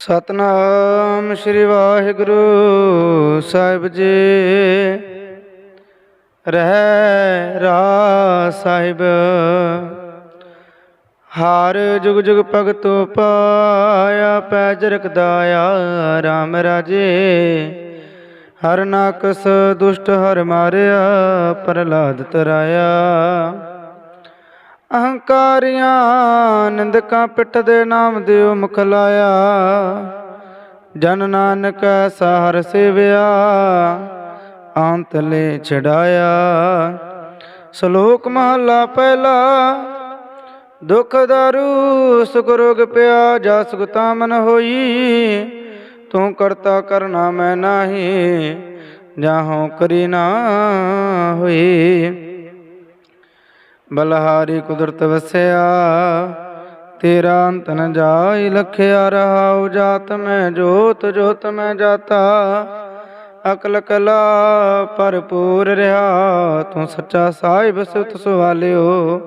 ਸਤਨਾਮ ਸ੍ਰੀ ਵਾਹਿਗੁਰੂ ਸਾਹਿਬ ਜੀ। ਰਹਿ ਰਾ ਸਾਹਿਬ। ਹਾਰ ਜੁਗ ਜੁਗ ਭਗਤੋ ਪਾਇਆ, ਪੈਜ ਰਖਦਾਇਆ RAM ਰਾਜੇ। ਹਰ ਨਾਕਸ ਦੁਸ਼ਟ ਹਰ ਮਾਰਿਆ, ਪ੍ਰਹਲਾਦ ਤਰਾਇਆ। ਅਹੰਕਾਰੀਆਂ, ਨਿੰਦਕਾਂ ਪਿੱਠ ਦੇ ਨਾਮ ਦਿਓ ਮੁਖ ਲਾਇਆ। ਜਨ ਨਾਨਕ ਸਾਹਰ ਸੇਵਿਆ, ਅੰਤ ਛਡਾਇਆ। ਸ਼ਲੋਕ ਮਹਲਾ ਪਹਿਲਾ, ਦੁਖ ਦਾਰੂ ਸੁਖ ਰੋਗ ਪਿਆ, ਜਾ ਸੁਖਤਾ ਮਨ ਹੋਈ। ਤੂੰ ਕਰਤਾ ਕਰਨਾ ਮੈਂ ਨਾਹੀ ਜਾਹੋਂ ਕਰੀ ਨਾ ਹੋਈ। ਬਲਹਾਰੀ ਕੁਦਰਤ ਵਸਿਆ, ਤੇਰਾ ਅੰਤ ਨ ਜਾਈ ਲਖਿਆ ਰਹਾਉ ਜਾਤ ਮੈਂ ਜੋਤ ਜੋਤ ਮੈਂ ਜਾਤਾ। ਅਕਲ ਕਲਾ ਭਰਪੂਰ ਰਿਹਾ, ਤੂੰ ਸੱਚਾ ਸਾਹਿਬ ਸੁਤ ਸੁਵਾਲਿਓ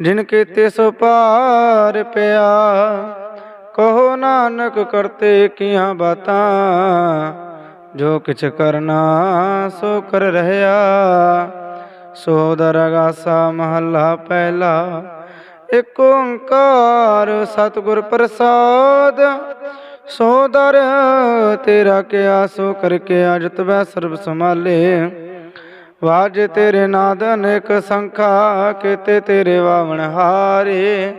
ਜਿਨ ਕੀਤੇ ਸੋ ਪਾਰ ਪਿਆ, ਕਹੋ ਨਾਨਕ ਕਰਤੇ ਕੀਆਂ ਬਾਤਾਂ। ਜੋ ਕਿਛ ਕਰਨਾ ਸੋ ਕਰ ਰਹਿਆ। ਸੋਦਰ ਗਾਸਾ ਮਹੱਲਾ ਪਹਿਲਾ। ਏਕ ਓੰਕਾਰ ਸਤਿਗੁਰ ਪ੍ਰਸਾਦ। ਸੋਦਰ ਤੇਰਾ ਕਿਆ ਸੋ ਕਰਕੇ ਅਜਤ ਵੈ ਸਰਬ ਸੰਭਾਲੇ। ਵਾਜ ਤੇਰੇ ਨਾਦ ਅਨੇਕ ਸੰਖਾ, ਕੀਤੇ ਤੇਰੇ ਵਾਵਣ ਹਾਰੇ।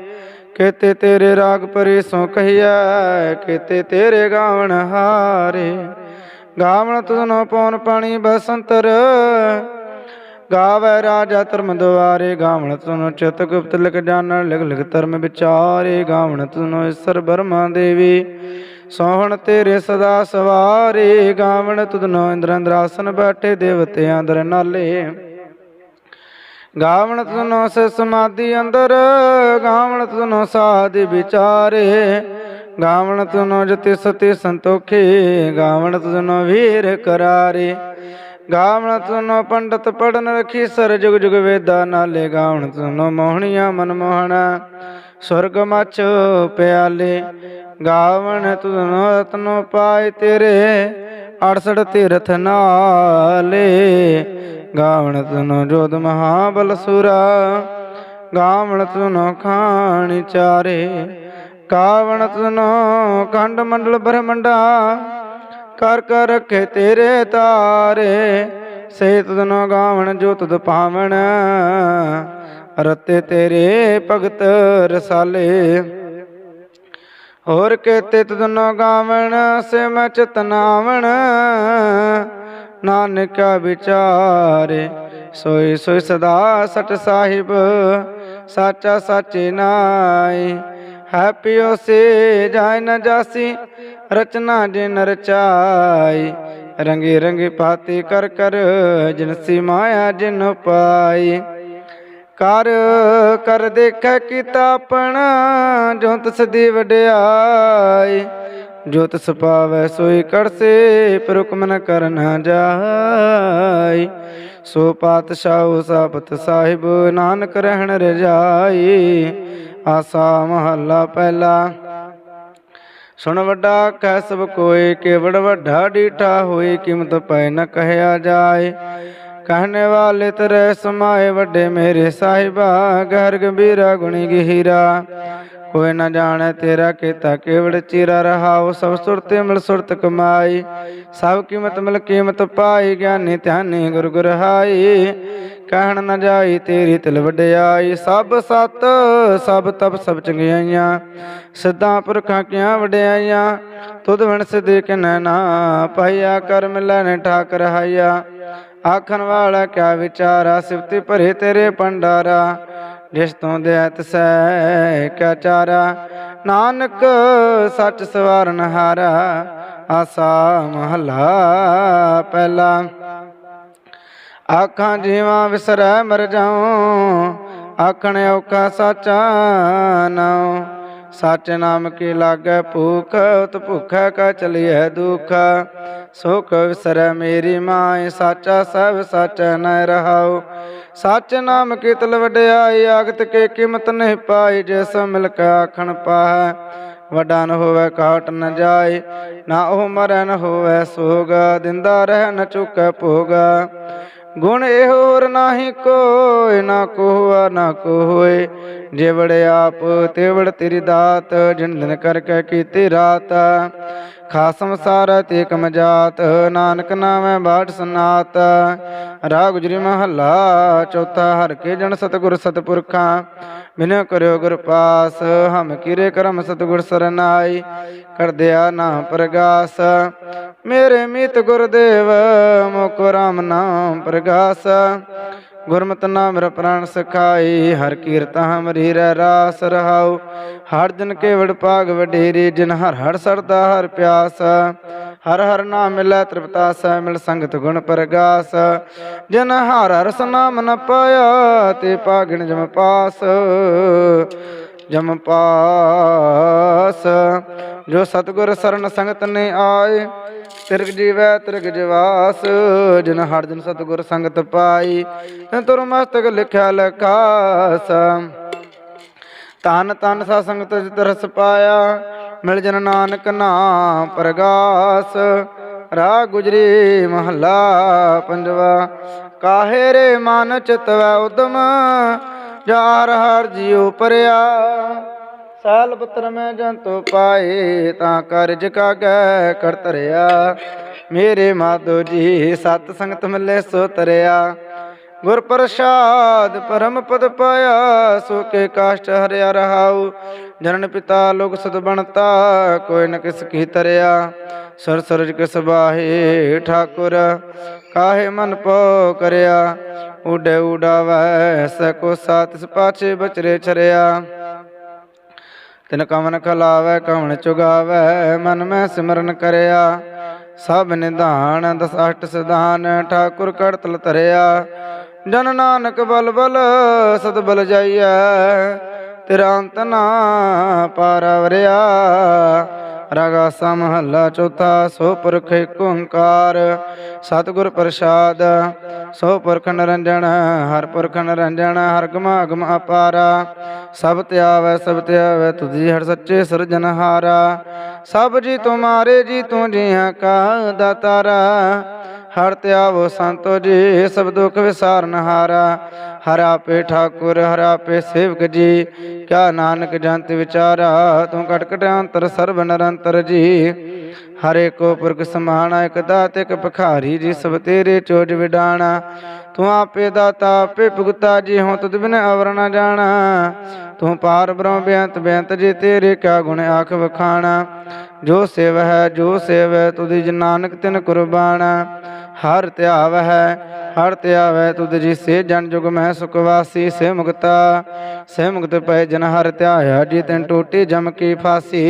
ਕਿਤੇ ਤੇਰੇ ਰਾਗ ਪਰੇ ਸੋ ਕਹੀਐ, ਕੀਤੇ ਤੇਰੇ ਗਾਵਣ ਹਾਰੇ। ਗਾਵਣ ਤੁਧਨੋ ਪੌਣ ਪਾਣੀ ਬਸੰਤਰ ਗਾਵੇ ਰਾਜਾ ਧਰਮ ਦੁਆਰੇ, ਗਾਵਣ ਤੁਨੋ ਚਿਤ ਗੁਪਤ ਲਿਖ ਜਾਣਨ ਲਿਖ ਲਿਖ ਧਰਮ ਵਿਚਾਰੇ, ਗਾਵਣ ਤੁਨੋ ਈਸ਼ਰ ਬਰਮਾ ਦੇਵੀ। ਸੋਹਣ ਤੇਰੇ ਸਦਾ ਸਵਾਰੇ, ਗਾਵਣ ਤੁਧਨੋ ਇੰਦਰ ਅੰਦਰਾਸਨ ਬੈਠੇ ਦੇਵਤੇ ਅੰਦਰ ਨਾਲੇ। ਗਾਵਣ ਤੁਨੋ ਸੇ ਸਮਾਧੀ ਅੰਦਰ, ਗਾਵਣ ਤੁਨੋ ਸਾਧਿ ਵਿਚਾਰੇ। ਗਾਵਣ ਤੁਨੋ ਜਤੀ ਸਤੀ ਸੰਤੋਖੇ, ਗਾਵਣ ਤੁਨੋ ਵੀਰ ਕਰਾਰੇ। ਗਾਵਣ ਤੁਨੋ ਪੰਡਤ ਪੜਨ ਰਖੀ ਸਰ ਜੁਗ ਜੁਗ ਵੇਦਾ ਨਾਲੇ ਗਾਵਣ ਤੁਨੋ ਮੋਹਣੀਆਂ ਮਨ ਮੋਹਣਾ। ਸੁਰਗ ਮਚ ਪਿਆਲੇ, ਗਾਵਣ ਤੁਨੋ ਰਤਨੋ ਪਾਏ ਤੇਰੇ 68 ਤੀਰਥ ਨਾਲੇ। ਗਾਵਣ ਤੁਨੋ ਜੋਤ ਮਹਾਬਲ ਸੁਰਾ, ਗਾਵਣ ਤੁਨੋ ਖਾਣ ਚਾਰੇ। ਗਾਵਣ ਤੁਨੋ ਖੰਡ ਮੰਡਲ ਬ੍ਰਹਮੰਡਾ ਕਰ ਕਰ ਰਖੇ ਤੇਰੇ ਤਾਰੇ। ਸੇਤ ਤੁਧਨੋ ਗਾਵਣ ਜੋ ਤੁਧ ਪਾਵਣ। ਰਤੇ ਤੇਰੇ ਭਗਤ ਰਸਾਲੇ। ਹੋਰ ਕੇ ਤਿਤ ਤੁਧਨੋ ਗਾਵਣ, ਸੇ ਮੈਂ ਚਤਨਾਵਣ ਨਾਨਕਾ ਵਿਚਾਰੇ, ਸੋਈ ਸੋਈ ਸਦਾ ਸਟ ਸਾਹਿਬ, ਸਾਚਾ ਸਾਚੇ ਨਾਈ ਹੈਪੀਓ ਸੇ ਜਾਇ ਨ ਜਾਸੀ, ਰਚਨਾ ਜਿਨ ਰਚਾਈ। ਰੰਗੇ ਰੰਗੇ ਪਾਤੇ ਕਰ ਕਰ ਜਿਨਸੀ ਮਾਇਆ ਜਿਨ ਪਾਈ ਕਰ ਕਰ ਦੇਖੈ ਕੀਤਾ ਆਪਣਾ, ਜੋ ਤਿਸ ਦੀ ਵਡਿਆਈ। ਜੋ ਤਿਸ ਪਾਵੈ ਸੋਈ ਕਰਸੇ ਪਰ ਹੁਕਮ ਨ ਕਰਨਾ ਜਾਈ। ਸੋ ਪਾਤਸ਼ਾਹ ਸਾਬਤ ਸਾਹਿਬ, ਨਾਨਕ ਰਹਿਣ ਰਜਾਈ। ਆਸਾ ਮਹੱਲਾ ਪਹਿਲਾ। ਸੁਣ ਵੱਡਾ ਕਹਿ ਸਭ ਕੋਏ, ਕੇਵੜ ਵੱਡਾ ਡੀਠਾ ਹੋਏ, ਕੀਮਤ ਪੈ ਨ ਕਹਿਆ ਜਾਏ। ਕਹਨੇ ਵਾਲੇ ਤਰੇ ਸਮਾਏ, ਵੱਡੇ ਮੇਰੇ ਸਾਹਿਬਾ ਘਰ ਗੰਭੀਰਾ ਗੁਣੀ ਗਹੀਰਾ। ਕੋਈ ਨਾ ਜਾਣੇ ਤੇਰਾ ਕੀਤਾ ਕੇਵੜ ਚਿਰਾ ਰਹਾਉ, ਸਭ ਸੁਰਤੇ ਮਿਲ ਸੁਰਤ ਕਮਾਈ। ਸਭ ਕੀਮਤ ਮਿਲ ਕੀਮਤ ਪਾਈ, ਗਿਆਨੀ ਧਿਆਨੀ ਗੁਰਗੁਰ ਹਾਈ। ਕਹਿਣ ਨਾ ਜਾਈ ਤੇਰੀ ਤਿਲ ਵਡਿਆਈ। ਸਭ ਸਤ, ਸਭ ਤਪ, ਸਭ ਚੰਗਿਆਈਆਂ। ਸਿੱਧਾਂ ਪੁਰਖਾਂ ਕੀਆਂ ਵਡਿਆਈਆਂ? ਤੁਧ ਵਣ ਸਿਧੇ ਕਿਨੈ ਨਾ ਪਾਈਆ ਕਰ ਮਿਲੈ ਠਾਕ ਰਹਾਈਆ ਆਖਣ ਵਾਲਾ ਕਿਆ ਵਿਚਾਰਾ, ਸਿਫਤੀ ਭਰੇ ਤੇਰੇ ਪੰਡਾਰਾ ਜਿਸ ਤੋਂ ਦੇ ਸੈ ਕਿਆ ਚਾਰਾ। ਨਾਨਕ ਸੱਚ ਸਵਾਰਨ ਹਾਰਾ, ਆਸਾ ਮਹਲਾ ਪਹਿਲਾ। ਆਖਾਂ ਜੀਵਾਂ ਵਿਸਰੈ ਮਰ ਜਾਉ, ਆਖਣ ਔਖਾ ਸਾਚਾ ਨਾਉ ਸਚ ਨਾਮ ਕੀ ਲਾਗੈ ਭੂਖ, ਉਤ ਭੁਖੈ ਕਾ ਚਲੀਐ ਦੁਖ। ਸੁਖ ਵਿਸਰੈ ਮੇਰੀ ਮਾਏ ਸਾਚਾ ਸਭ ਸਚ ਨ ਰਹਾਉ। ਸਚ ਨਾਮ ਕੀ ਤਲ ਵਡਿਆਈ ਆਗਤ ਕੇ ਕੀਮਤ ਨਹੀਂ ਪਾਈ, ਜਿਸ ਮਿਲ ਕੇ ਆਖਣ ਪਾਹੈ। ਵਡਾ ਨ ਹੋਵੇ ਕਾਟ ਨ ਜਾਏ ਨਾ ਉਹ ਮਰਨ ਨ ਹੋਵੇ ਸੋਗ। ਦਿੰਦਾ ਰਹਿ ਨ ਚੁੱਕੈ ਭੋਗ। ਗੁਣ ਇਹ ਹੋਰ ਨਾਹੀ ਕੋਇ, ਨਾ ਕੋਆ, ਨਾ ਕੋ ਹੋਏ ਜਿਵੜ ਆਪ, ਤੇਵੜ ਤੇਰੀ ਦਾਤ ਜਿਨ ਦਿਨ ਕਰਕੇ ਕੀਤੀ ਰਾਤ। ਖਾਸਮ ਸਾਰ ਤੇ ਕਮ ਜਾਤ, ਨਾਨਕ ਨਾਮੈ ਬਾਟ ਸਨਾਤ। ਰਾਗ ਗੁਜਰੀ ਮਹੱਲਾ, ਚੌਥਾ ਹਰ ਕੇ ਜਨ ਸਤਿਗੁਰ ਸਤਪੁਰਖਾਂ। ਬਿਨਿ ਕਰਿਓ ਗੁਰ ਪਾਸ, ਹਮ ਕੀਰੇ ਕਰਮ ਸਤਿਗੁਰ ਸਰਨਾਈ। ਕਰਦਿਆ ਨਾਮ ਪ੍ਰਗਾਸ, ਮੇਰੇ ਮੀਤ ਗੁਰਦੇਵ, ਮੁਕੁ ਰਾਮ ਨਾਮ ਪ੍ਰਗਾਸ। ਗੁਰਮਤਿ ਨਾਮ ਮੇਰਾ ਪ੍ਰਾਣ ਸਖਾਈ, ਹਰ ਕੀਰਤ ਹਮਰੀ ਰਹਿ ਰਾਸ ਰਹਾਉ। ਹਰ ਜਨ ਕੇਵੜ ਭਾਗ ਵਡੇਰੇ, ਜਿਨ ਹਰ ਹਰ ਸਰਦਾ ਹਰ ਪਿਆਸ। ਹਰ ਹਰ ਨਾਮ ਮਿਲੈ ਤ੍ਰਿਪਤਾਸ ਮਿਲ ਸੰਗਤ ਗੁਣ ਪ੍ਰਗਾਸ। ਜਿਨ ਹਰ ਹਰ ਸਨਾਮ ਨ ਪਾਇਆ, ਤੇ ਭਾਗਣ ਜਮ ਪਾਸ। ਜਮ ਪਾਸ। ਜੋ ਸਤਗੁਰ ਸਰਨ ਸੰਗਤ ਨੇ ਆਏ ਤਿਰਗ ਜੀਵੈ ਤਿਰਗ ਜਵਾਸ, ਜਿਨ ਹਰ ਜਨ ਸਤਗੁਰ ਸੰਗਤ ਪਾਈ, ਤੁਰ ਮਸਤਕ ਲਿਖਿਆ ਲਖਾਸ ਤਨ ਤਨ ਸਾ ਸੰਗਤ ਜਿਤ ਰਸ ਪਾਇਆ, ਮਿਲ ਜਨ ਨਾਨਕ ਨਾਮ ਪ੍ਰਗਾਸ। ਰਾ ਗੁਜਰੀ ਮਹੱਲਾ ਪੰਜਵਾ, ਕਾਹੇ ਰੇ ਮਨ ਚਿਤਵੈ ਉਦਮ ਜਾਰ ਹਰ ਜਿਉ ਪਰਿਆ। ਸਾਲ ਪੁੱਤਰ ਮੈਂ ਜੰਤੂ ਪਾਏ, ਤਾਂ ਕਰਜ ਕਾਗੈ ਕਰ ਤਰਿਆ ਮੇਰੇ ਮਾਧੋ ਜੀ, ਸਤ ਸੰਗਤ ਮਿਲੇ ਸੋ ਤਰਿਆ ਗੁਰ ਪ੍ਰਸਾਦ ਪਰਮ ਪਦ ਪਾਇਆ, ਸੋ ਕੇ ਕਾਸ਼ਟ ਹਰਿਆ ਰਹਾਉ। ਜਨਨ ਪਿਤਾ ਲੋਕ ਸਦ ਬਣਤਾ, ਕੋਈ ਨ ਕਿਸ ਕੀ ਤਰਿਆ ਸਰ ਸਰਜ ਕਿਸ ਬਾਹੇ ਠਾਕੁਰ, ਕਾਹੇ ਮਨ ਪੋ ਕਰਿਆ। ਉਡੇ ਉਡਾਵੈ ਸਕੋ ਸਾਤਿਸ ਪਾਛੇ ਬਚਰੇ ਛਰਿਆ। ਤਿਨ ਕਮਨ ਖਲਾਵੈ ਕਵਣ ਚੁਗਾਵੈ, ਮਨ ਮੈਂ ਸਿਮਰਨ ਕਰਿਆ। ਸਭ ਨਿਧਾਨ, ਦਸ ਅਸ਼ਟ ਸਿਧਾਨ, ਠਾਕੁਰ ਕੜਤਲ ਤਰਿਆ ਜਨ ਨਾਨਕ ਬਲ ਬਲ ਸਦ ਬਲ ਜਾਈਐ। ਤੇਰਾ ਅੰਤ ਨਾ ਪਾਰਵਰਿਆ ਰਾਗਾ ਸਮਹੱਲਾ ਚੌਥਾ, ਸੋ ਪੁਰਖ ਏਕ ਓੰਕਾਰ। ਸਤਿਗੁਰ ਪ੍ਰਸਾਦ, ਸੋ ਪੁਰਖ ਨਿਰੰਜਨ, ਹਰ ਪੁਰਖ ਨਿਰੰਜਨ, ਹਰ ਗਮਾ ਅਗਮ ਅਪਾਰਾ। ਸਭ ਧਿਆਵੈ ਸਭ ਧਿਆਵੈ ਤੁਝੀ ਹਰ ਸੱਚੇ ਸਿਰਜਨਹਾਰਾ ਸਭ ਜੀ ਤੁਮਾਰੇ ਜੀ ਤੂੰ ਜੀਆਂ ਕਾ ਦਾਤਾਰਾ। ਹਰ ਧਿਆਵੋ ਸੰਤੋ ਜੀ, ਸਭ ਦੁੱਖ ਵਿਸਾਰਨ ਹਾਰਾ। ਹਰਾ ਪੇ ਠਾਕੁਰ, ਹਰਾ ਪੇ ਸੇਵਕ ਜੀ। ਕਿਆ ਨਾਨਕ ਜੰਤ ਵਿਚਾਰਾ, ਤੂੰ ਕਟਕਟ ਅੰਤਰ ਸਰਬ ਨਿਰੰਤਰ ਜੀ। ਹਰੇ ਕੋ ਪੁਰਖ ਸਮਾਣਾ, ਇਕ ਦਾਤ, ਇਕ ਭਖਾਰੀ ਜੀ, ਸਭ ਤੇਰੇ ਚੋਜ ਵਿਡਾਣਾ। ਤੂੰ ਆਪੇ ਦਾਤਾ, ਆਪੇ ਭੁਗਤਾ ਜੀ, ਹਉ ਤੁਧ ਬਿਨ ਅਵਰ ਨ ਜਾਣਾ। ਤੂੰ ਪਾਰ ਬ੍ਰਹਮ ਬੇਅੰਤ ਬੇਅੰਤ ਜੀ, ਤੇਰੇ ਕਿਆ ਗੁਣ ਆਖ ਵਖਾਣਾ। ਜੋ ਸੇਵ ਹੈ, ਜੋ ਸੇਵ ਹੈ ਜਿ ਨਾਨਕ ਤਿਨ ਕੁਰਬਾਨ ਹਰ ਧਿਆਵ ਹੈ ਹਰ ਧਿਆਵੈ ਤੁਧ ਜੀ ਸੇ ਜਨ ਜੁਗ ਮੈਂ ਸੁਖ ਵਾਸੀ, ਸੇ ਮੁਕਤਾ। ਸੇ ਮੁਕਤ ਪੈ ਜਨ ਹਰ ਧਿਆਇਆ, ਜੀ ਤੈਨ ਟੋਟੀ ਜਮ ਕੀ ਫਾਸੀ।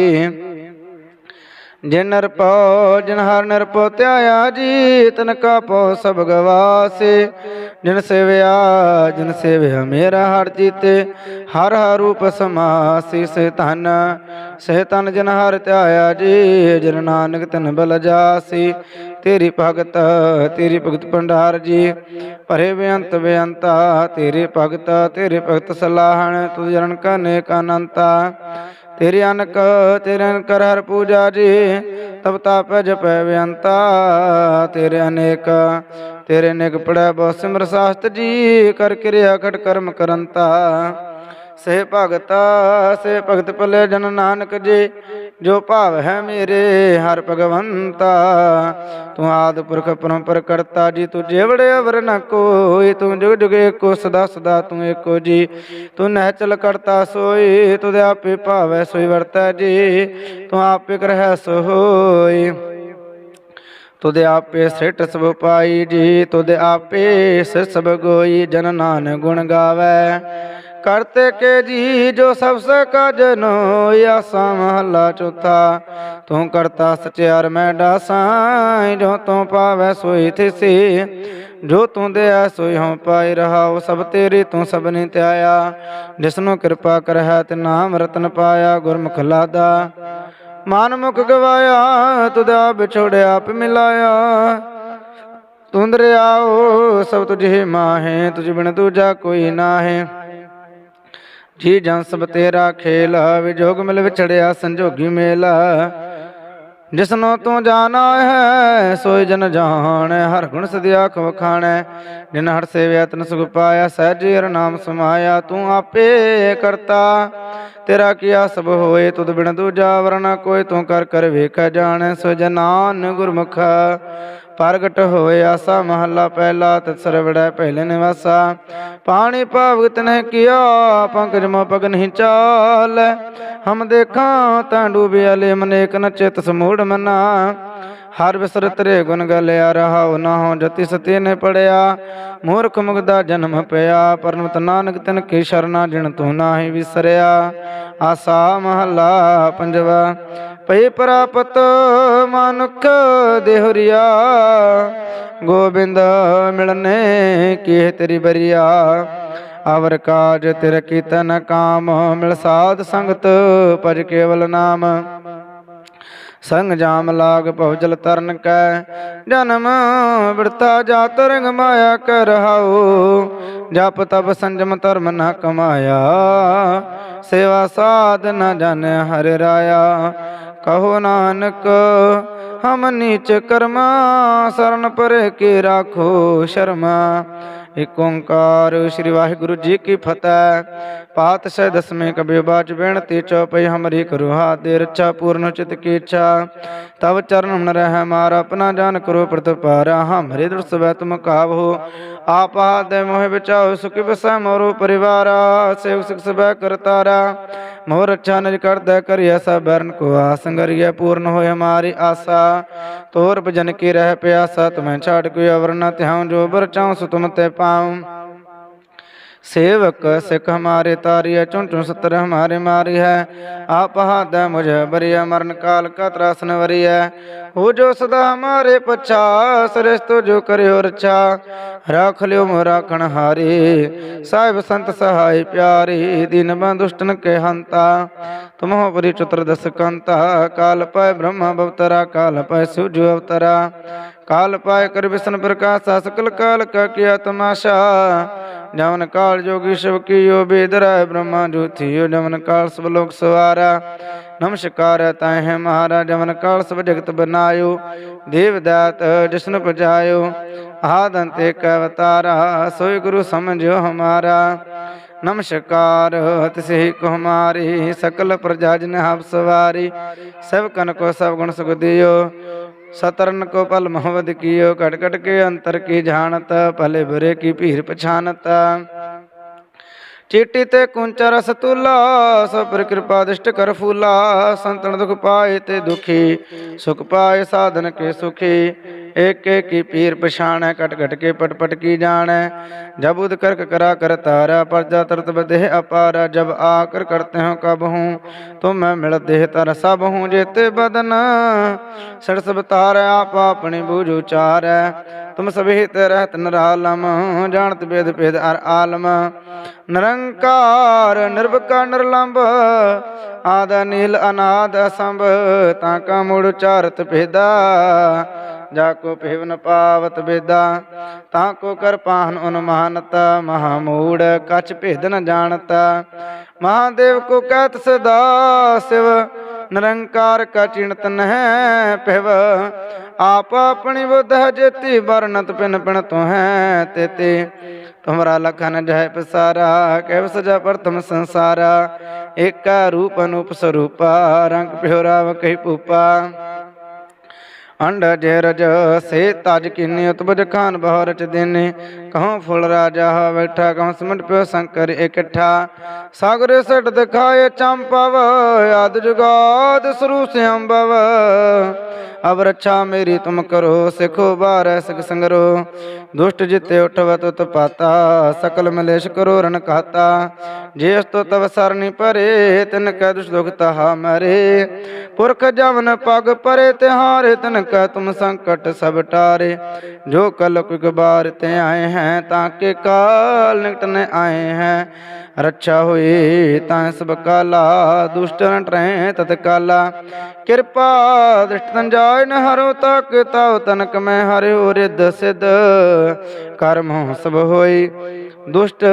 ਜਿਨ ਨਰਪੋ ਜਿਨ ਹਰ ਨਰਪੋ ਧਿਆਇਆ ਜੀ, ਤਨ ਕਾ ਪੋ ਸਭ ਗਵਾਸੇ। ਜਿਨ ਸੇਵਿਆ ਜਿਨ ਸੇਵਿਆ, ਮੇਰਾ ਹਰ ਜੀਤੇ। ਹਰ ਹਰ ਰੂਪ ਸਮਾਸੀ ਸੇ ਧਨ। ਸੇ ਤਨ ਜਿਨ ਹਰ ਧਿਆਇਆ ਜੀ, ਜਿਨ ਨਾਨਕ ਤਨ ਬਲ ਜਾਸੀ। ਤੇਰੀ ਭਗਤ ਤੇਰੀ ਭਗਤ ਭੰਡਾਰ ਜੀ। ਭਰੇ ਬੇਅੰਤ ਬੇਅੰਤਾ, ਤੇਰੇ ਭਗਤ ਤੇਰੇ ਭਗਤ ਸਲਾਹਣ, ਤੁਧ ਜਨ ਕਾ ਨੇਕ ਅਨੰਤਾ। ਤੇਰੇ ਅਨਕ, ਤੇਰੇ ਅਨਕਰ ਹਰ ਪੂਜਾ ਜੀ, ਤਬ ਤਾਪ ਜਪੈ ਬੇਅੰਤਾ ਤੇਰੇ ਅਨੇਕ, ਤੇਰੇ ਨੇਕ ਪੜੈ ਬਹੁ ਸਿਮਰ ਸਾਸਤ ਜੀ, ਕਰ ਕਿਰਿਆ ਘਟ ਕਰਮ ਕਰੰਤਾ। ਸੇ ਭਗਤਾ, ਸੇ ਭਗਤ ਭਲੇ ਜਨ ਨਾਨਕ ਜੀ, ਜੋ ਭਾਵ ਹੈ ਮੇਰੇ, ਹਰ ਭਗਵੰਤਾ। ਤੂੰ ਆਦ ਪੁਰਖ ਪਰੰਪਰ ਕਰਤਾ ਜੀ, ਤੂੰ ਜੇਵੜੇ ਅਵਰ ਨ ਕੋਈ, ਤੂੰ ਜੁਗ ਜੁਗ ਏਕੋ ਸਦਾ ਸਦਾ ਤੂੰ ਏਕੋ ਜੀ। ਤੂੰ ਨਹਿਚਲ ਕਰਤਾ ਸੋਈ ਤੁਧ ਆਪੇ ਭਾਵੈ ਸੋਈ ਵਰਤੈ ਜੀ। ਤੂੰ ਆਪੇ ਕਰਹਿ ਸੋ ਹੋਈ ਤੁਧ ਆਪੇ ਸਿੱਟ ਸਭ ਪਾਈ ਜੀ ਤੁਧ ਆਪੇ ਸਿਰ ਸਭ ਗੋਈ, ਜਨ ਨਾਨਕ ਗੁਣ ਗਾਵੈ। ਕਰਤੇ ਕੇ ਜੀ ਜੋ ਸਭ ਸੇ ਕਾਜਨ ਆਸਾ ਮਹੱਲਾ ਚੌਥਾ। ਤੂੰ ਕਰਤਾ ਸਚਿਆਰ ਮੈਂ ਡਾਸਾਂ, ਜੋ ਤੂੰ ਪਾਵੈ ਸੋਈ ਥਿਸੀ। ਜੋ ਤੂੰ ਦਿਆ ਸੋਈ ਹਉ ਪਾਈ ਰਹਾਉ, ਸਭ ਤੇਰੀ ਤੂੰ ਸਭ ਨੇ ਧਿਆਇਆ। ਜਿਸਨੂੰ ਕਿਰਪਾ ਕਰਹਿ ਤੇ ਨਾਮ ਰਤਨ ਪਾਇਆ, ਗੁਰਮੁਖ ਲਾਦਾ। ਮਨ ਮੁਖ ਗਵਾਇਆ ਤੁਦਾ ਵਿਛੋੜਿਆ ਆਪ ਮਿਲਾਇਆ। ਤੂੰ ਦਰਿਆਓ, ਸਭ ਤੁਝੇ ਮਾਹੇ, ਤੁਝ ਬਿਨ ਦੂਜਾ ਕੋਈ ਨਾਹੇ। ਜੀ ਜਨ ਸਭ ਤੇਰਾ ਖੇਲ ਵਿਜੋਗ ਮਿਲ ਵਿਛੜਿਆ, ਸੰਜੋਗੀ ਮੇਲ। ਜਿਸਨੋ ਤੂੰ ਜਾਣਾ ਹੈ, ਸੋਈ ਜਨ ਜਾਣੈ ਹਰ ਗੁਣ ਸਦਿਆ ਆਖ ਜਿਨ ਹਰ ਸੇਵਿਆ ਤਨ ਸੁਖ ਪਾਇਆ, ਸਹਿਜੀ ਹਰ ਨਾਮ ਸਮਾਇਆ, ਤੂੰ ਆਪੇ ਕਰਤਾ। ਤੇਰਾ ਕੀਆ ਸਭ ਹੋਏ, ਤੁਧ ਬਿਨ ਦੂਜਾ ਵਰਨਾ ਕੋਈ, ਤੂੰ ਕਰ ਕਰ ਵੇਖ ਜਾਣੈ ਸੋ ਜਨਾਨ ਗੁਰਮੁਖ। ਪ੍ਰਗਟ ਹੋਏ ਆਸਾ ਮਹੱਲਾ ਪਹਿਲਾ ਤਤ ਸਰਵੜੈ ਪਹਿਲੇ ਨਿਵਾਸਾ। ਪਾਣੀ ਭਾਵਗਤ ਨੇ ਕੀਆ, ਪੰਕਜ ਮੋ ਪਗ ਨਹੀਂ ਚਾਲ। ਹਮ ਦੇਖਾਂ ਤਾਂ ਡੂਬਿਆ ਲੇ ਮਨੇਕ ਨ ਚਿਤ ਸਮੂੜ ਮਨਾ। ਹਰ ਵਿਸਰ ਤਰੇ ਗੁਣ ਗਲਿਆ, ਰਹਾਉ ਨਾ ਹੋ ਜਤੀ ਸਤੀ ਨੇ ਪੜਿਆ। ਮੂਰਖ ਮੁਗਦਾ ਜਨਮ ਪਿਆ, ਪਰਮਤ ਨਾਨਕ ਤਿਨ ਕੀ ਸ਼ਰਨਾ ਜਿਣ ਤੂੰ ਨਾਹੀ ਵਿਸਰਿਆ। ਆਸਾ ਮਹੱਲਾ ਪੰਜਵਾ ਪਈ ਪ੍ਰਾਪਤ ਮਨੁਖ ਦੇਹਰੀਆ, ਗੋਬਿੰਦ ਮਿਲਨੇ ਕੀ ਤੇਰੀ ਬਰੀਆ। ਅਵਰ ਕਾਜ ਤਿਰ ਕੀਤਨ ਕਾਮ ਮਿਲ ਸਾਧ ਸੰਗਤ ਭਜ ਕੇਵਲ ਨਾਮ। ਸੰਗ ਜਾਮ ਲਾਗ ਭਵ ਜਲ ਤਰਨ ਕੈ, ਜਨਮ ਬਿਰਤਾ ਜਾਤ ਰੰਗ ਮਾਇਆ ਕਰ ਰਹਾਉ ਜਪ ਤਪ ਸੰਜਮ ਧਰਮ ਨ ਕਮਾਇਆ, ਸੇਵਾ ਸਾਧ ਨ ਜਨ ਹਰਿ ਰਾਇਆ। ਕਹੋ ਨਾਨਕ, ਹਮ ਨੀਚ ਕਰਮਾ, ਸਰਨ ਪਰੇ ਕੇ ਰਾਖੋ ਸ਼ਰਮਾ। ਇਕ ਓੰਕਾਰ ਸ੍ਰੀ ਵਾਹਿਗੁਰੂ ਜੀ ਕੀ ਫਤਿਹ। ਪਾਤਸ਼ਾਹ ਦਸਵੇਂ ਕਬੀ ਬਾਚ ਬੇਨਤੀ ਚਉਪਈ, ਹਮਰੀ ਕਰੋ ਹਾਥ ਦੇ ਰੱਛਾ, ਪੂਰਨ ਚਿਤ ਕੀ ਇੱਛਾ। ਤਵ ਚਰਨ ਮਨ ਰਹਿ ਮਾਰ, ਆਪਣਾ ਜਾਨ ਕਰੋ ਪ੍ਰਤਪਾਰਾ, ਹਮਰੇ ਦੁਰ ਸਵੈ ਤੁਮ ਕਾਵੋ। ਆਪ ਦੇ ਮੋਹਿ ਬਚਾਓ, ਸੁਖੀ ਬਸੈ ਮੋਰੋ ਪਰਿਵਾਰਾ ਸੇਵ ਸਿਖ ਸਬੈ ਕਰਤਾਰਾ। ਮੋਰ ਰੱਛਾ ਨਿਜ ਕਰਦਾ ਕਰਿਆ ਸਭ ਬਰਨ ਕੋ ਆਸੰਗਰਿਆ ਪੂਰਨ ਹੋਏ ਹਮਾਰੀ ਆਸਾ। ਤੋਰ ਭਜਨ ਕੀ ਰਹਿ ਪਿਆਸਾ, ਤੁਮੈ ਛਾੜ ਕੋਈ ਅਵਰ ਨ ਧਿਆਉ, ਜੋ ਬਰ ਚਾਉ ਸੋ ਤੁਮ ਤੇ ਪਾਉ। सेवक सिख हमारे तारिय चुन चुन सतर हमारे मारी है आप हाथ मुझे बरिया मरण काल का त्रासन वरिय हो जो सदा हमारे पछा श्रेष्ठ जो करे हो रक्षा राख लियो मोह राखण हारी साहिब संत सहाय प्यारी दीन बंधुष्टन के हंता तुम हो परि चतुर्दश कंता काल पाय ब्रह्मा भवतरा काल पाय सूर्य अवतरा काल पाय कर विष्णु प्रकाशा सकल काल का किया तमाशा ਜਮਨ ਕਾਲ ਜੋਗੀ ਸ਼ਿਵ ਕੀਓ ਬੇਦਰੈ ਬ੍ਰਹਮਾ ਜੋਥੀਓ ਜਮਨ ਕਾਲ ਸਭ ਲੋਕ ਸਵਾਰਾ ਨਮਸਕਾਰ ਤਾਹੇ ਮਹਾਰਾਜ ਜਮਨ ਕਾਲ ਸਭ ਜਗਤ ਬਨਾਇਓ ਦੇਵ ਦਾਤ ਜਿਸਨ ਪਜਾਇਓ ਆਦ ਅੰਤੇ ਕੈ ਅਵਤਾਰਾ ਸੋਈ ਗੁਰੂ ਸਮਝਿਓ ਹਮਾਰਾ ਨਮਸਕਾਰ ਤਿਸਹੀ ਕੋ ਹਮਾਰੀ ਸਕਲ ਪ੍ਰਜਾ ਜਨ ਹਬ ਸਵਾਰੀ ਸਭ ਕਨ ਕੋ ਸਭ ਗੁਣ ਸੁਖ ਦਿਓ सतरन को पल मोहब्बत कियो कट कट के अंतर की जानत भले बुरे की भीर पछानत ਚੀਟੀ ਤੇ ਕੁੰਚਾ ਰਸ ਤੁਲਾ ਸਭ ਪਰ ਕਿਰਪਾ ਦਿਸ਼ਟ ਕਰ ਫੂਲਾ ਸੰਤਨ ਦੁਖ ਪਾਏ ਤੇ ਦੁਖੀ ਸੁਖ ਪਾਏ ਸਾਧਨ ਕੇ ਸੁਖੀ ਏਕ ਏਕ ਕੀ ਪੀਰ ਪਛਾਣੈ ਕਟ ਕਟ ਕੇ ਪਟ ਪਟ ਕੀ ਜਾਣੈ। ਜਬ ਉਦ ਕਰਕ ਕਰਾ ਕਰ ਤਾਰਾ ਪਰਜਾ ਤਰਤ ਬਦੇਹ ਅਪਾਰਾ, ਜਬ ਆਕਰ ਕਰਤੇ ਹੋ ਕਬ ਹੂੰ, ਤੁਮ ਮੈਂ ਮਿਲ ਦੇਹ ਤਰ ਸਭ ਹੂੰ ਜੇਤੇ ਬਦਨ। ਸੜਸ ਬਤਾਰ ਆਪ ਆਪਣੀ ਬੂਝ ਉਚਾਰੈ। ਤੁਮ ਸਭੇ ਤੇ ਰਹਿਤ ਨਰਾਲਮ, ਜਾਣਤ ਬੇਦ ਭੇਦ ਅਰ ਆਲਮ। ਨਿਰੰਕਾਰ ਨਿਰਭਕਾ ਨਿਰਲੰਭ, ਆਦ ਨੀਲ ਅਨਾਦ ਅਸੰਭ, ਤਾਂ ਕਾ ਮੂੜ ਉਚਾਰਤ ਭੇਦਾ। ਜਾ ਕੋ ਭਿਵ ਨ ਪਾਵਤ ਬੇਦਾ ਤਾਂ ਕੋ ਕਰ ਪਾਹਨ ਅਨੁਮਾਨਤ ਮਹਾ ਮੂੜ ਕਛ ਭੇਦ ਨ ਜਾਣਤ। ਮਹਾਦੇਵ ਕੋ ਕਹਿਤ ਸਦਾ ਸਿਵ, ਨਿਰੰਕਾਰ ਕਾ ਚਿੰਤ ਨਹਿ ਪਿਵ ਆਪ ਆਪਣੀ ਬੁੱਧ ਜੇਤੀ ਵਰਨਤ ਪਿਨ ਪਿਨ ਤੋ ਹੈ ਤੇਤੇ। ਤੁਮਰਾ ਲਖਨ ਜਹ ਪਸਾਰਾ, ਕਹਿ ਸਜਾ ਪ੍ਰਥਮ ਸੰਸਾਰਾ। ਏਕਾ ਰੂਪ ਅਨੂਪ ਸਰੂਪਾ, ਰੰਗ ਪਿਹਰਾਵ ਕਹੀ ਪੂਪਾ ਅੰਡ ਜੇ ਰਜ ਸੇ ਤਜ ਕਿਨੇ ਉਤਬਜ ਖਾਨ ਬਹੁ ਰਚ ਦੇਨੇ। ਕਹਉ ਫੁੱਲ ਰਾਜਾ ਬੈਠਾ ਕਹਉ ਸਿਮਟ ਪਿਓ ਸ਼ੰਕਰ ਇਕੱਠਾ। ਸਾਗਰ ਸਟ ਦਿਖਾਏ ਚੰਪਵ, ਆਦ ਜੁਗਾਦ ਸਰੂ ਸਿਅੰਬਵ ਅਬ ਰੱਛਾ ਮੇਰੀ ਤੁਮ ਕਰੋ, ਸਿਖੋ ਬਾਰੈ ਸਿਖ ਸੰਗਰੋ। ਦੁਸ਼ਟ ਜਿਤੇ ਉਠਵ ਤੁਤ ਪਾਤਾ, ਸਕਲ ਮਲੇਸ਼ ਕਰੋ ਰਨ ਕਾਤਾ ਜੇਸ ਤੋ ਤਵ ਸਰਨੀ ਪਰੇ, ਤਿਨ ਕੈ ਦੁਸ਼ ਦੁਖ ਤਹਾ ਮਰੇ। ਪੁਰਖ ਜਮਨ ਪਗ ਪਰੇ, ਤਿਹਾਰੇ ਤਿਨ ਕਾ ਤੁਮ ਸੰਕਟ ਸਭ ਟਾਰੇ, ਜੋ ਕਲਕ ਗਬਾਰ ਤੇ ਆਏ ਹੈ, ਤਾਂ ਕੇ ਕਾਲ ਨਿਕਟ ਨੇ ਆਏ ਹੈ। ਰੱਛਾ ਹੋਏ, ਤਾਂ ਸਭ ਕਾਲਾ ਦੁਸ਼ਟਨ ਟਰੈ ਤਤ ਕਾਲਾ ਕਿਰਪਾ ਦ੍ਰਿਸ਼ਟਨ ਜਾਇ ਨ ਹਰੋ ਤੱਕ, ਤਉ ਤਨਕ ਮੈਂ ਹਰਿਓ ਰਿਦ ਸਿਧ। ਕਰਮ ਸਭ ਹੋਈ ਦੁਸ਼ਟ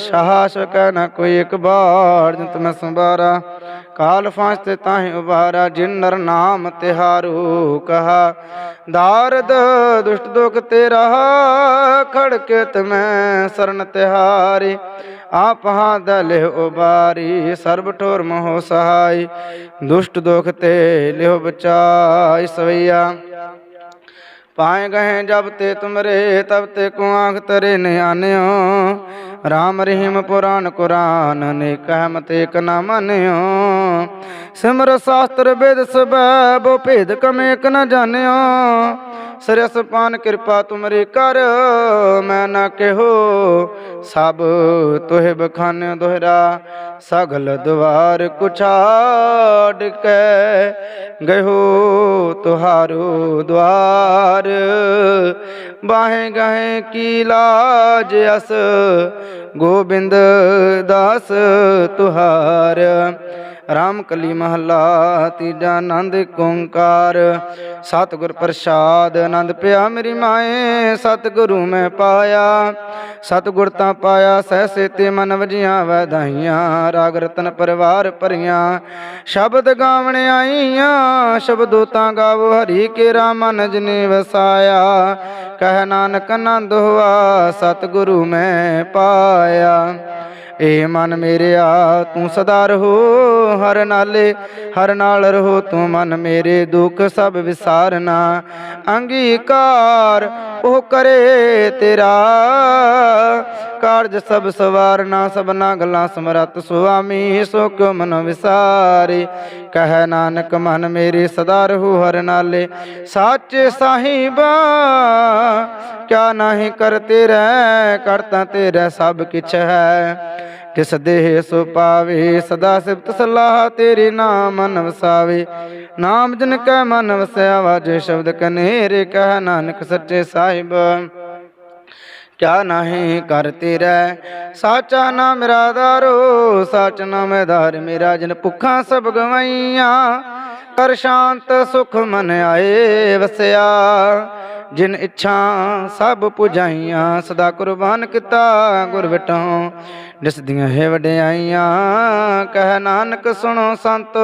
ਸਾਹਸ ਕੈ ਨ ਕੋਈ ਇਕ ਬਾੜ ਜਿਤ ਮੈਂ ਸੰਭਾਰਾ। ਕਾਲ ਫਾਂਸ ਤੇ ਤਾਹੀ ਉਬਾਰਾ, ਜਿਨ ਨਰ ਨਾਮ ਤਿਹਾਰੂ ਕਹਾ। ਦਾਰਦ, ਦੁਸ਼ਟ ਦੁਖ ਤੇਰਾ ਖੜਕੇ ਤਮੈ ਸਰਨ ਤਿਹਾਰੀ। ਆਪ ਹਾਂ ਦਲਿਹ ਉਬਾਰੀ, ਸਰਬ ਠੋਰ ਮੋਹ ਸਹਾਈ। ਦੁਸ਼ਟ ਦੁਖ ਤੇ ਲਿਹੁ ਬਚਾਈ ਸਵਈਆ। ਪਾਏ ਗਏ ਜਬ ਤੇ ਤੁਮਰੇ, ਤਬ ਤੇ ਕੋ ਤਰੇ ਨਿਆਨਿਓ RAM ਰਹੀਮ ਪੁਰਾਨ ਕੁਰਾਨ ਨੇ ਕਹਿਮ ਏਕ ਨਾ ਮੰਨਿਓ। ਸਿਮਰ ਸ਼ਾਸਤਰ ਵੇਦ ਸਬੈ ਬੋ ਭੇਦ ਕਮੇਕ ਨਾ ਜਾਣਿਓ। ਸਰਸ ਪਾਨ ਕਿਰਪਾ ਤੁਮਰੀ ਕਰ, ਮੈਂ ਨਾ ਕਿਹੋ। ਸਭ ਤੋਹਿ ਬਖਾਨਿ ਦੁਹਰਾ, ਸਗਲ ਦਵਾਰ ਕੁਛਾੜ ਕੇ। ਗਇਓ ਤੁਹਾਰੋ ਦਵਾਰ ਬਾਹੇ ਗਏ ਕੀ ਲਾਜ ਅਸ ਗੋਬਿੰਦ ਦਾਸ ਤੁਹਾਰ। ਰਾਮ ਕਲੀ ਮਹੱਲਾ, ਤੀਜਾ ਆਨੰਦ ਓੰਕਾਰ। ਸਤਿਗੁਰ ਪ੍ਰਸਾਦ, ਆਨੰਦ ਪਿਆ ਮੇਰੀ ਮਾਏ, ਸਤਿਗੁਰੂ ਮੈਂ ਪਾਇਆ। ਸਤਿਗੁਰ ਤਾਂ ਪਾਇਆ, ਸਹਿ ਸੇਤੇ ਮਨ ਵਜੀਆਂ ਵਧਾਈਆਂ ਰਾਗ ਰਤਨ ਪਰਿਵਾਰ ਭਰੀਆਂ। ਸ਼ਬਦ ਗਾਵਣ ਆਈਆਂ, ਸ਼ਬਦੋ ਤਾਂ ਗਾਵੋ ਹਰੀ ਕੇ ਮਨ ਜਨੇ ਵਸਾਇਆ। ਕਹਿ ਨਾਨਕ ਆਨੰਦ ਹੋਆ, ਸਤਿਗੁਰੂ ਮੈਂ ਪਾਇਆ। ਏ ਮਨ ਮੇਰਿਆ, ਤੂੰ ਸਦਾ ਰਹੋ ਹਰ ਨਾਲੇ, ਹਰ ਨਾਲ ਰਹੋ ਤੂੰ ਮਨ ਮੇਰੇ, ਦੁੱਖ ਸਭ ਵਿਸਾਰਨਾ। ਅੰਗੀਕਾਰ ਉਹ ਕਰੇ ਤੇਰਾ, ਕਾਰਜ ਸਭ ਸਵਾਰਨਾ, ਸਭਨਾ ਗੱਲਾਂ ਸਮਰੱਥ ਸੁਆਮੀ ਸੋ ਕਿਉ ਮਨ ਵਿਸਾਰੇ। ਕਹਿ ਨਾਨਕ, ਮਨ ਮੇਰੇ, ਸਦਾ ਰਹੋ ਹਰ ਨਾਲੇ, ਸਾਚੇ ਸਾਹਿਬਾ ਕਿਆ ਨਾਹੀ ਕਰਤੇ ਰਹਿ ਕਰਤਾ ਤੇਰਾ ਸਭ ਕਿਛ ਹੈ। ਕਿਸ ਦੇਹ ਸੋ ਪਾਵੇ ਸਦਾ ਸਿਫਤ ਸਲਾਹ ਤੇਰੇ ਨਾਮ ਮਨ ਵਸਾਵੇ ਨਾਮ ਜਨ ਕੈ ਮਨ ਵਸਿਆ ਵਾਜੇ ਸ਼ਬਦ ਕਨੇਰੇ ਕਹਿ ਨਾਨਕ ਸੱਚੇ ਸਾਹਿਬ। ਕਿਆ ਨਾਹੀ ਕਰ ਤੇਰਾ, ਸਾਚਾ ਨਾ ਮੇਰਾ ਦਾਰੋ ਸਾਚ ਨਾਮ ਧਾਰ ਮੇਰਾ, ਜਨ ਭੁੱਖਾਂ ਸਭ ਗਵਾਈਆਂ। ਕਰ ਸ਼ਾਂਤ ਸੁਖ ਮਨ ਆਏ ਵਸਿਆ। ਜਿਨ ਇੱਛਾ ਸਭ ਪੁਜਾਈਆਂ ਸਦਾ ਕੁਰਬਾਨ ਕੀਤਾ ਗੁਰ ਵਿਟੋਂ ਜਿਸ ਦੀਆਂ ਹੈ ਵਡਿਆਈਆਂ, ਕਹਿ ਨਾਨਕ ਸੁਣੋ ਸੰਤ,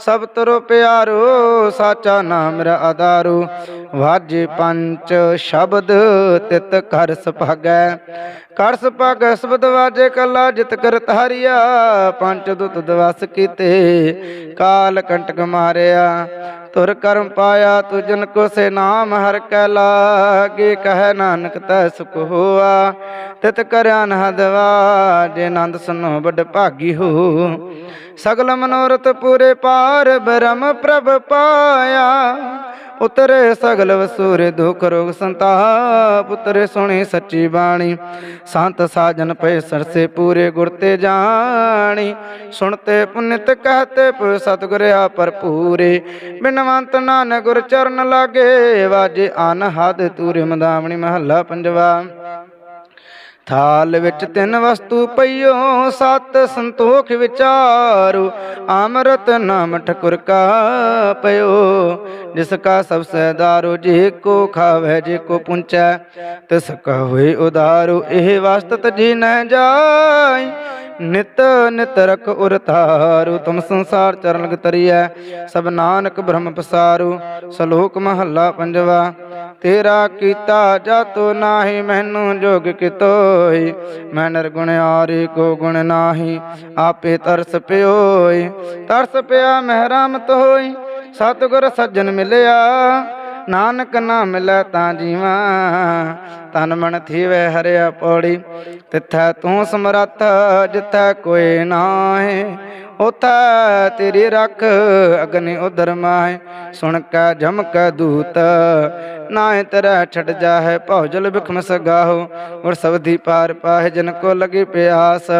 ਸਭ ਤਰੋ ਪਿਆਰੋ, ਸਾਚਾ ਨਾਮ ਮੇਰਾ ਆਧਾਰੂ। ਵਾਜੇ ਪੰਜ ਸ਼ਬਦ ਤਿਤ ਕਰ ਸੁਭਾਗੈ ਕਰ ਸੁਭਾਗੈ ਸ਼ਬਦ ਵਾਜੇ ਕਲਾ ਜਿਤ ਕਰ ਹਰੀਆ ਪੰਚ ਦੁਤ ਦਵਸ ਕੀਤੇ, ਕਾਲ ਕੰਟਕ ਮਾਰਿਆ। ਤੁਰ ਕਰਮ ਪਾਇਆ ਤੁਜਨ ਕੋ ਸੇ ਨਾਮ ਹਰ ਕੈ ਲਾਗੇ, ਕਹਿ ਨਾਨਕ ਤੈ ਸੁਖ ਹੋਆ। ਤਿਤ ਕਰਿਆ ਨਹਦਵਾ ਜੇ ਆਨੰਦ ਸੁਨੋ ਵੱਡ ਭਾਗੀ ਹੋ। ਸਗਲ ਮਨੋਰਥ ਪੂਰੇ ਪਾਰ ਬ੍ਰਹਮ ਪ੍ਰਭ ਪਾਇਆ। ਉਤਰੇ ਸਗਲ ਵਸੂਰੇ ਦੁਖ ਰੋਗ ਸੰਤਾਪ, ਉਤਰੇ ਸੁਣੀ ਸੱਚੀ ਬਾਣੀ। ਸੰਤ ਸਾਜਨ ਪਏ ਸਰਸੇ ਪੂਰੇ ਗੁਰ ਤੇ ਜਾਣੀ। ਸੁਣਤੇ ਪੁਨਿਤ ਕਹਤੇ ਪ ਸਤਿਗੁਰ ਆ ਭਰਪੂਰੇ। ਬਿਨਵੰਤ ਨਾਨਕ ਗੁਰ ਚਰਨ ਲਾਗੇ, ਵਾਜੇ ਅਨਹਦ ਤੂਰੇ ਮਦਾਵਣੀ ਮਹੱਲਾ ਪੰਜਵਾ। ਥਾਲ ਵਿੱਚ ਤਿੰਨ ਵਸਤੂ ਪਈਓ, ਸਤ ਸੰਤੋਖ ਵਿਚਾਰੂ, ਅੰਮ੍ਰਿਤ ਨਾਮ ਠਕੁਰ ਕਾ ਪਇਓ। ਜਿਸ ਕਾ ਸਭ ਸਹਿਦਾਰੋ, ਜੇ ਕੋ ਖਾਵੇ, ਜੇ ਕੋ ਪੁੰਚੈ, ਤਿਸ ਕਾ ਹੋਏ ਉਦਾਰੋ। ਇਹ ਵਸਤਤ ਜੀ ਨ ਜਾਈ, ਨਿਤ ਨਿਤ ਰਖ ਉਰ ਤੁਮ ਸੰਸਾਰ ਚਰਨ ਲਗ ਤਰੀਐ, ਸਭ ਨਾਨਕ ਬ੍ਰਹਮ ਪਸਾਰੂ। ਸਲੋਕ ਮਹੱਲਾ ਪੰਜਵਾ ਤੇਰਾ ਕੀਤਾ ਜਾਤੋ ਨਾਹੀ, ਮੈਨੂੰ ਜੋਗ ਕਿਤੋਈ। ਮੈਂ ਨਿਰਗੁਣ ਆਰੇ ਕੋ ਗੁਣ ਨਾਹੀ, ਆਪੇ ਤਰਸ ਪਿਓਈ। ਤਰਸ ਪਿਆ ਮਹਿਰਮਤ ਹੋਈ, ਸਤਿਗੁਰ ਸੱਜਣ ਮਿਲਿਆ। ਨਾਨਕ ਨਾ ਮਿਲੈ ਤਾਂ ਜੀਵਾ, ਤਨ ਮਨ ਥੀਵੇ ਹਰਿਆ ਪੌੜੀ। ਤਿੱਥੈ ਤੂੰ ਸਮਰੱਥ, ਜਿੱਥੈ ਕੋਈ ਨਾਹੀ। ਉਥੈ ਤੇਰੀ ਰੱਖ, ਅਗਨੀ ਉਦਰ ਮਾਹੇ। ਸੁਣ ਕੈ ਜਮਕ ਦੂਤ ਨਾਏ ਤੇਰਾ ਛੱਡ ਜਾਹੇ। ਭੌਜਲ ਬਿਖਮ ਸਗਾਹੋ ਔਰ ਸਬਦੀ ਪਾਰ ਪਾਹੇ। ਜਨ ਕੋ ਲਗੀ ਪਿਆਸ,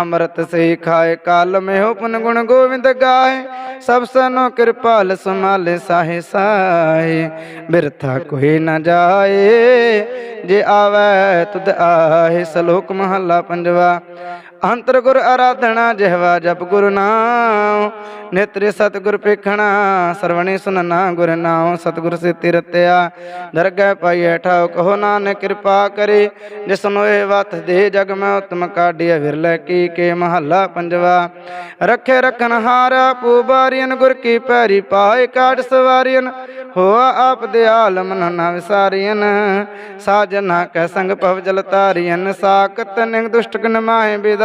ਅੰਮ੍ਰਿਤ ਸੇ ਖਾਏ। ਕਾਲ ਮੇ ਹੋ ਪੁਨ ਗੁਣ ਗੋਵਿੰਦ ਗਾਏ ਸਭ ਸਨੋ ਕਿਰਪਾਲ ਸਮਾਲੇ ਸਾਹੇ ਸਾਹੇ। ਬਿਰਥਾ ਕੋਈ ਨਾ ਜਾਏ, ਜੇ ਆਵੈ ਤੁਧ ਆਹੇ। ਸਲੋਕ ਮਹੱਲਾ ਪੰਜਵਾ ਅੰਤਰ ਗੁਰ ਆਰਾਧਨਾ ਜਿਹਵਾ ਜਪ ਗੁਰ ਨਾਮ ਨੇਤਰੇ ਸਤਿਗੁਰ ਪੇਖਣਾ ਸਰਵਣੇ ਸੁਨਣਾ ਗੁਰ ਨਾਮ ਸਤਿਗੁਰ ਸੇ ਤਿਰਤਿਆ ਦਰਗਹਿ ਪਾਈਐ ਠਾਉ, ਕਹੋ ਨਾਨਕ ਕਿਰਪਾ ਕਰੇ ਜਿਸਨੋ ਇਹ ਵਤ ਦੇ ਜਗ ਮੈਂ ਉਤਮ ਕਾਢਿਆ ਵਿਰਲੇ ਕੀ ਕੇ ਮਹੱਲਾ ਪੰਜਵਾ, ਰੱਖੇ ਰਖਨ ਹਾਰਾ ਪੂਬਾਰੀਨ ਗੁਰ ਕੀ ਪੈਰੀ ਪਾਏ ਕਾੜ ਸਵਾਰੀਨ ਹੋਆ ਆਪ ਦੇ ਆਲਮ ਨਾ ਵਿਸਾਰੀਨ ਸਾਜਨਾ ਕੈ ਸੰਗ ਪਵ ਜਲ ਤਾਰੀਨ ਸਾਕਤ ਨਿੰਗ ਦੁਸ਼ਟ ਕਨ ਮਾਹੇ